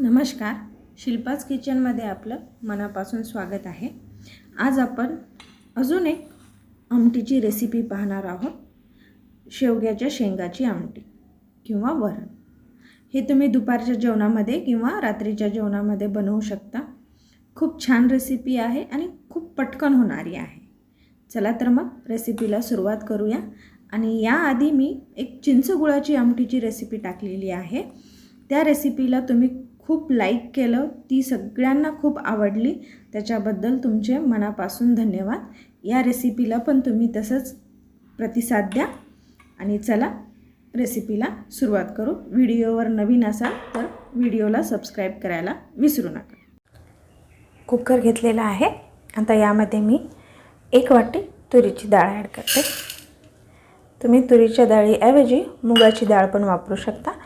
नमस्कार. शिल्पाच किचनमध्ये आपलं मनापासून स्वागत आहे. आज आपण अजून एक आमटीची रेसिपी पाहणार आहोत. शेवग्याच्या शेंगाची आमटी किंवा वरण. हे तुम्ही दुपारच्या जेवणामध्ये किंवा रात्रीच्या जेवणामध्ये बनवू शकता. खूप छान रेसिपी आहे आणि खूप पटकन होणारी आहे. चला तर मग रेसिपीला सुरुवात करूया. आणि याआधी मी एक चिंचगुळाची आमटीची रेसिपी टाकलेली आहे. त्या रेसिपीला तुम्ही खूप लाईक केलं. ती सगळ्यांना खूप आवडली. त्याच्याबद्दल तुमचे मनापासून धन्यवाद. या रेसिपीला पण तुम्ही तसंच प्रतिसाद द्या. आणि चला रेसिपीला सुरुवात करू. व्हिडिओवर नवीन असाल तर व्हिडिओला सबस्क्राईब करायला विसरू नका. कुकर घेतलेला आहे. आता यामध्ये मी एक वाटी तुरीची डाळ ॲड करते. तुम्ही तुरीच्या डाळीऐवजी मुगाची डाळ पण वापरू शकता.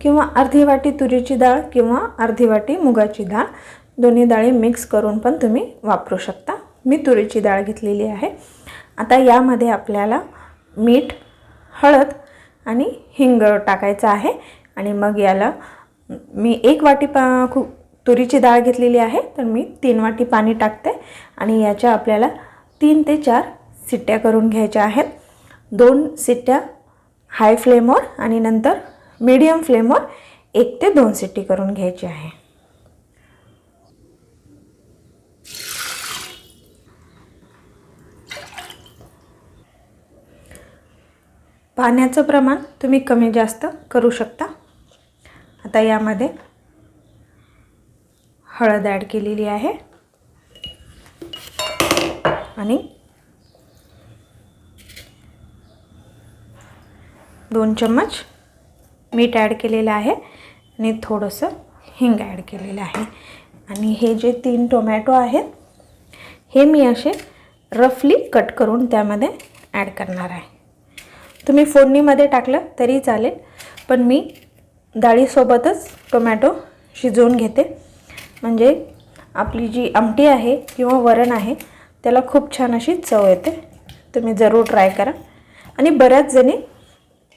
किंवा अर्धी वाटी तुरीची डाळ किंवा अर्धी वाटी मुगाची डाळ. दोन्ही डाळी मिक्स करून पण तुम्ही वापरू शकता. मी तुरीची डाळ घेतलेली आहे. आता यामध्ये आपल्याला मीठ हळद आणि हिंग टाकायचं आहे. आणि मग याला मी एक वाटी पा खू तुरीची डाळ घेतलेली आहे. तर मी तीन वाटी पाणी टाकते. आणि याच्या आपल्याला तीन ते चार सिट्ट्या करून घ्यायच्या आहेत. दोन सिट्ट्या हाय फ्लेमवर आणि नंतर मीडियम फ्लेमवर एक ते दोन सिटी करून घ्यायची आहे. पाण्याचं प्रमाण तुम्ही कमी जास्त करू शकता. आता यामध्ये हळद ॲड केलेली आहे. आणि दोन चम्मच मीठ ॲड केलेलं आहे आणि थोडंसं हिंग ॲड केलेलं आहे. आणि हे जे तीन टोमॅटो आहेत हे मी असे रफली कट करून त्यामध्ये ॲड करणार आहे. तुम्ही फोडणीमध्ये टाकलं तरी चालेल पण मी डाळीसोबतच टोमॅटो शिजवून घेते. म्हणजे आपली जी आमटी आहे किंवा वरण आहे त्याला खूप छान अशी चव येते. तुम्ही जरूर ट्राय करा. आणि बऱ्याच जणी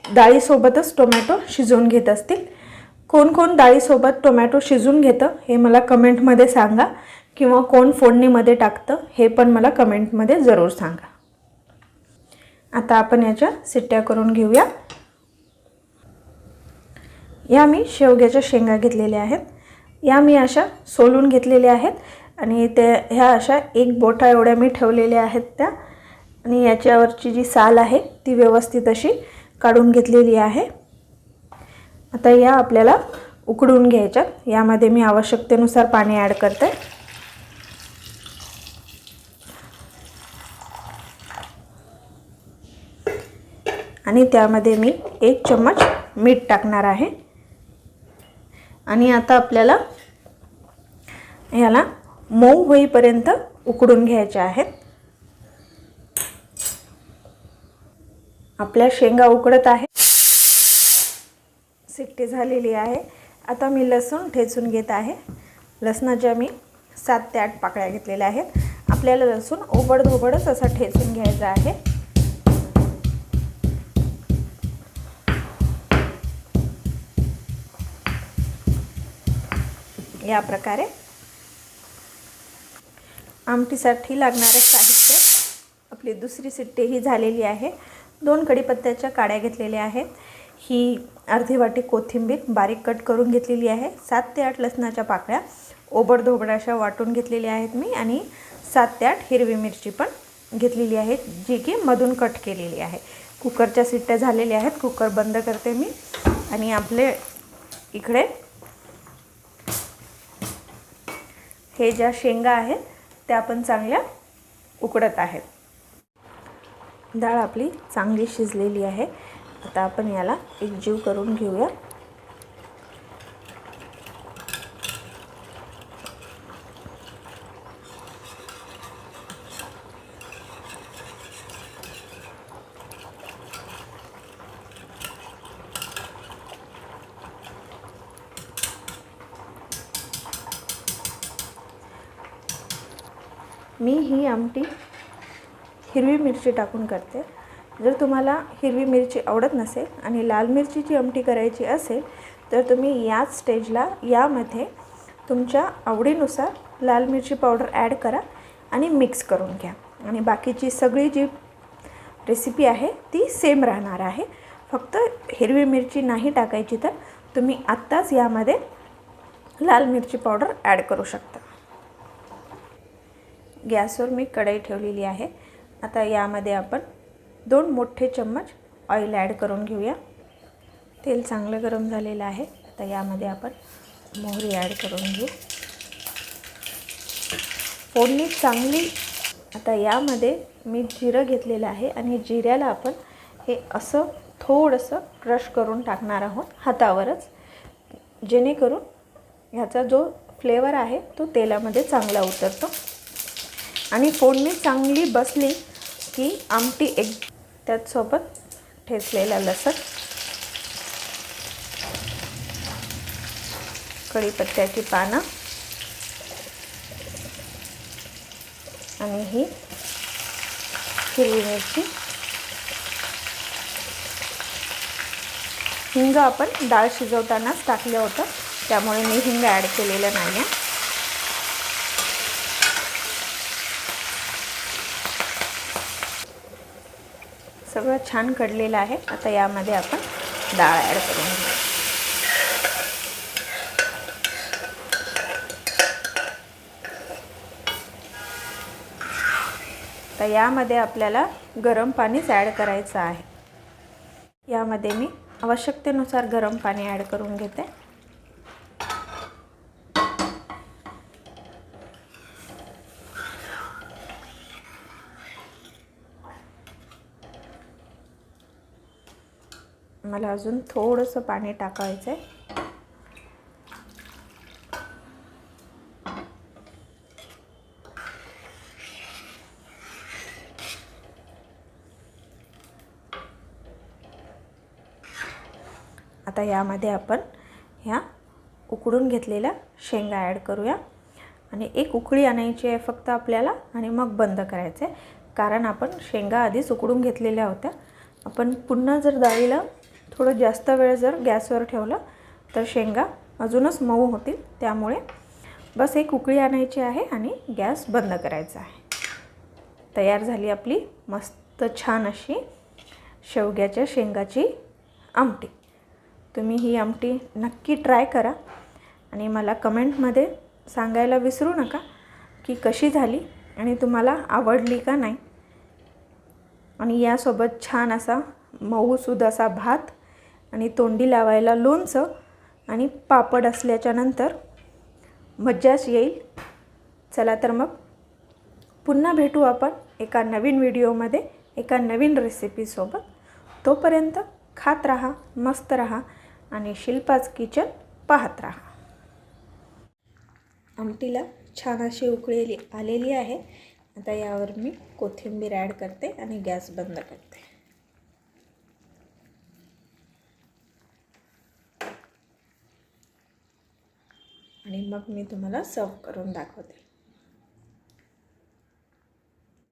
डाळीसोबतच टोमॅटो शिजवून घेत असतील. कोण कोण डाळीसोबत टोमॅटो शिजवून घेतं हे मला कमेंटमध्ये सांगा किंवा कोण फोडणीमध्ये टाकतं हे पण मला कमेंटमध्ये जरूर सांगा. आता आपण याच्या सिट्ट्या करून घेऊया. या मी शेवग्याच्या शेंगा घेतलेल्या आहेत. या मी अशा सोलून घेतलेल्या आहेत आणि ते ह्या अशा एक बोटा एवढ्या मी ठेवलेल्या आहेत त्या आणि याच्यावरची जी साल आहे ती व्यवस्थित अशी काढून घेतलेली आहे. आता या आपल्याला उकडून घ्यायच्यात. यामध्ये मी आवश्यकतेनुसार पाणी ॲड करते. आणि त्यामध्ये मी एक चम्मच मीठ टाकणार आहे. आणि आता आपल्याला याला मऊ होईपर्यंत उकडून घ्यायचे आहेत. आपल्या शेंगा उकडत आहे. सिट्टी झालेली आहे. आता मी लसूण ठेचून घेत आहे. लसणाच्या मी सात ते आठ पाकळ्या घेतलेल्या आहेत. आपल्याला लसूण ओबडधोबडच असा ठेचून घ्यायचा आहे. या प्रकारे आमटीसाठी लागणारे साहित्य आपली दुसरी सिट्टी ही झालेली आहे. दोन कढीपत्त्याच्या काड्या घेतलेल्या आहेत. ही अर्धी वाटी कोथिंबीर बारीक कट करून घेतलेली आहे. सात ते आठ लसणाच्या पाकळ्या ओबडधोबड अशा वाटून घेतलेल्या आहेत मी आणि सात ते आठ हिरवी मिरची पण घेतलेली आहे जी की मधून कट केलेली आहे. कुकरच्या सिट्ट्या झालेल्या आहेत. कुकर बंद करते मी आणि आपले इकडे हे ज्या शेंगा आहेत त्या पण चांगल्या उकडत आहेत. डाळ आपली चांगली शिजलेली आहे. आता आपण याला एक जीव करून घेऊया. मी ही आमटी हिरवी मिरची टाकून करते. जर तुम्हाला हिरवी मिरची आवडत नसेल आणि लाल मिरचीची आमटी करायची असेल तर तुम्ही याच स्टेजला यामध्ये तुमच्या आवडीनुसार लाल मिरची पावडर ॲड करा आणि मिक्स करून घ्या. आणि बाकीची सगळी जी रेसिपी आहे ती सेम राहणार आहे. फक्त हिरवी मिरची नाही टाकायची तर तुम्ही आत्ताच यामध्ये लाल मिरची पावडर ॲड करू शकता. गॅसवर मी कढई ठेवलेली आहे. आता यामध्ये आपण दोन मोठे चम्मच ऑइल ॲड करून घेऊया. तेल चांगलं गरम झालेलं आहे. आता यामध्ये आपण मोहरी ॲड करून घेऊ. फोडणी चांगली आता यामध्ये मी जिरं घेतलेलं आहे आणि जिऱ्याला आपण हे असं थोडंसं क्रश करून टाकणार आहोत हातावरच. जेणेकरून ह्याचा जो फ्लेवर आहे तो तेलामध्ये चांगला उतरतो. आणि फोडणी चांगली बसली की आमटी एक त्याचसोबत ठेचलेला लसण कढीपत्त्याची पानं आणि ही हिरवी मिरची. हिंग आपण डाळ शिजवतानाच टाकलं होतं त्यामुळे मी हिंग ॲड केलेलं नाही आहे सगळं छान कडलेलं आहे. आता यामध्ये आपण डाळ ॲड करून घेऊ. तर यामध्ये आपल्याला गरम पाणीच ॲड करायचं आहे. यामध्ये मी आवश्यकतेनुसार गरम पाणी ॲड करून घेते. मला अजून थोडंसं पाणी टाकायचं आहे आता यामध्ये आपण ह्या उकडून घेतलेल्या शेंगा ॲड करूया. आणि एक उकळी आणायची आहे फक्त आपल्याला आणि मग बंद करायचं आहे कारण आपण शेंगा आधीच उकडून घेतलेल्या होत्या. आपण पुन्हा जर डाळीला थोडं जास्त वेळ जर गॅसवर ठेवलं तर शेंगा अजूनच मऊ होतील. त्यामुळे बस एक उकळी आणायची आहे आणि गॅस बंद करायचा आहे. तयार झाली आपली मस्त छान अशी शेवग्याच्या शेंगाची आमटी. तुम्ही ही आमटी नक्की ट्राय करा आणि मला कमेंटमध्ये सांगायला विसरू नका की कशी झाली आणि तुम्हाला आवडली का नाही. आणि यासोबत छान असा मऊसूद असा भात आणि तोंडी लावायला लोणचं आणि पापड असल्याच्यानंतर मज्जाच येईल. चला तर मग पुन्हा भेटू आपण एका नवीन व्हिडिओमध्ये एका नवीन रेसिपीसोबत तोपर्यंत खात राहा मस्त राहा आणि शिल्पाच किचन पाहत राहा. आमटीला छान अशी उकळी आलेली आहे. आता यावर मी कोथिंबीर ॲड करते आणि गॅस बंद करते. आणि मग मी तुम्हाला सर्व करून दाखवते.